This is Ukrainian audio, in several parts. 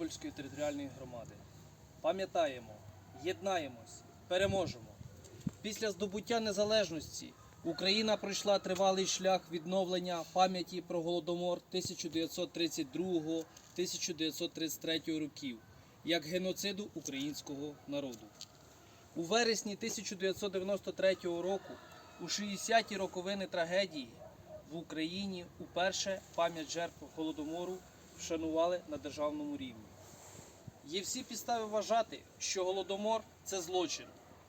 Нікопольської територіальної громади. Пам'ятаємо, єднаємось, переможемо. Після здобуття незалежності Україна пройшла тривалий шлях відновлення пам'яті про Голодомор 1932-1933 років як геноциду українського народу. У вересні 1993 року, у 60-ті роковини трагедії, в Україні уперше пам'ять жертв Голодомору вшанували на державному рівні. Є всі підстави вважати, що Голодомор це злочин,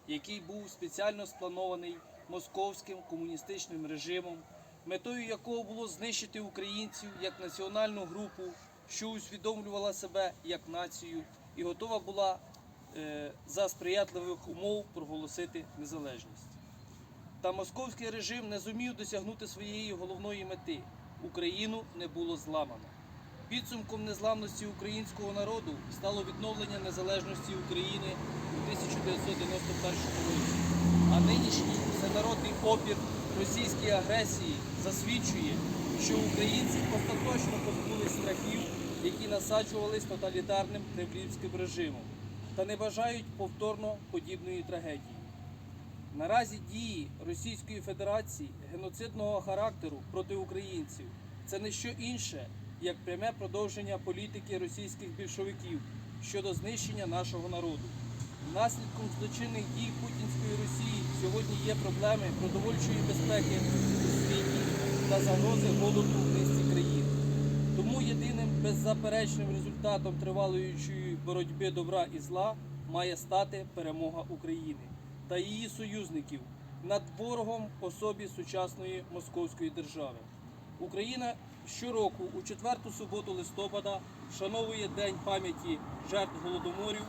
який був спеціально спланований московським комуністичним режимом, метою якого було знищити українців як національну групу, що усвідомлювала себе як націю і готова була е, за сприятливих умов проголосити незалежність. Та московський режим не зумів досягнути своєї головної мети Україну не було зламано. Підсумком незламності українського народу стало відновлення незалежності України у 1991 році. А нинішній всенародний опір російській агресії засвідчує, що українці остаточно позбулись страхів, які насаджувались тоталітарним кремлівським режимом, та не бажають повторно подібної трагедії. Наразі дії Російської Федерації геноцидного характеру проти українців це не що інше, як пряме продовження політики російських більшовиків щодо знищення нашого народу. Наслідком злочинних дій Путінської Росії сьогодні є проблеми продовольчої безпеки у світі та загрози голоду в низці країн. Тому єдиним беззаперечним результатом тривалої боротьби добра і зла має стати перемога України та її союзників над ворогом особі сучасної московської держави. Україна щороку у четверту суботу листопада вшановує День пам'яті жертв голодоморів.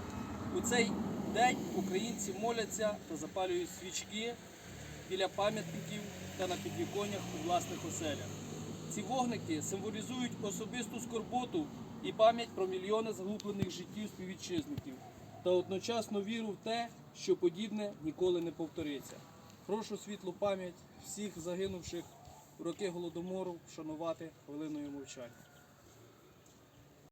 У цей день українці моляться та запалюють свічки біля пам'ятників та на підвіконнях у власних оселях. Ці вогники символізують особисту скорботу і пам'ять про мільйони загублених життів співвітчизників та одночасно віру в те, що подібне ніколи не повториться. Прошу світлу пам'ять всіх загинувших роки голодомору вшанувати хвилиною мовчання.